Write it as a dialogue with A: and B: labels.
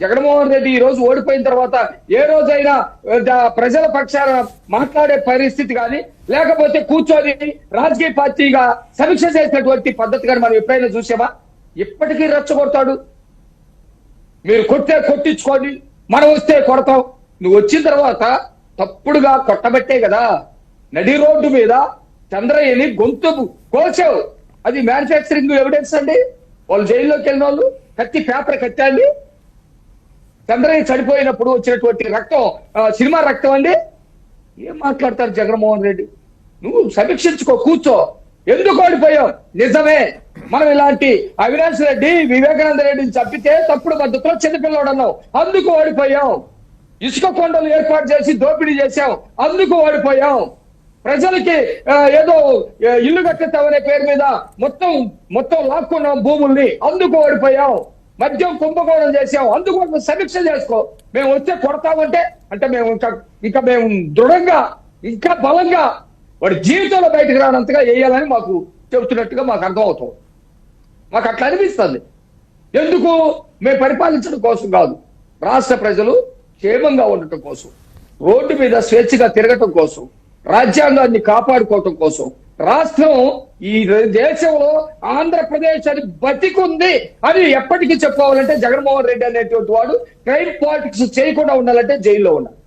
A: జగన్మోహన్ రెడ్డి ఈ రోజు ఓడిపోయిన తర్వాత ఏ రోజైనా ప్రజల పక్షాన మాట్లాడే పరిస్థితి కానీ లేకపోతే కూర్చొని రాజకీయ పార్టీగా సమీక్ష చేసినటువంటి పద్ధతి కానీ మనం ఎప్పుడైనా చూసామా? ఇప్పటికీ రెచ్చగొడతాడు. మీరు కొట్టే కొట్టించుకోండి మనం వస్తే కొడతాం. నువ్వు వచ్చిన తర్వాత తప్పుడుగా కొట్టబట్టే కదా. నడి రోడ్డు మీద చంద్రయ్యని గొంతు కోసావు అది మ్యానుఫ్యాక్చరింగ్ ఎవిడెన్స్ అండి. వాళ్ళు జైల్లోకి వెళ్ళిన వాళ్ళు కత్తి పేపర్ కట్టండి. చంద్రయ్య చనిపోయినప్పుడు వచ్చినటువంటి రక్తం సినిమా రక్తం అండి? ఏం మాట్లాడతారు జగన్మోహన్ రెడ్డి? నువ్వు సమీక్షించుకో కూర్చో. ఎందుకు ఓడిపోయావు? నిజమే. మనం ఇలాంటి అవినాష్ రెడ్డి వివేకానంద రెడ్డిని చంపితే తప్పుడు పద్ధతిలో చిన్నపిల్లడు అన్నావు. అందుకు ఓడిపోయాం ఇసుక కొండలు ఏర్పాటు చేసి దోపిడీ చేశాం అందుకు ఓడిపోయాం ప్రజలకి ఏదో ఇల్లు కట్టేస్తామనే పేరు మీద మొత్తం మొత్తం లాక్కున్నాం భూముల్ని. అందుకు ఓడిపోయాం మద్యం కుంభకోణం చేసాం అందుకు సమీక్ష చేసుకో. మేము వస్తే కొడతామంటే అంటే మేము ఇంకా ఇంకా మేము దృఢంగా ఇంకా బలంగా వాడి జీవితంలో బయటకు రానంతగా వేయాలని మాకు చెబుతున్నట్టుగా మాకు అర్థమవుతుంది. మాకు అట్లా అనిపిస్తుంది. ఎందుకు? మేము పరిపాలించడం కోసం కాదు. రాష్ట్ర ప్రజలు క్షేమంగా ఉండటం కోసం రోడ్డు మీద స్వేచ్ఛగా తిరగటం కోసం రాజ్యాంగాన్ని కాపాడుకోవటం కోసం రాష్ట్రం ఈ దేశంలో ఆంధ్రప్రదేశ్ అని బతికుంది అని ఎప్పటికీ చెప్పుకోవాలంటే జగన్మోహన్ రెడ్డి అనేటువంటి వాడు క్రైమ్ పాలిటిక్స్ చేయకుండా ఉండాలంటే జైల్లో ఉండాలి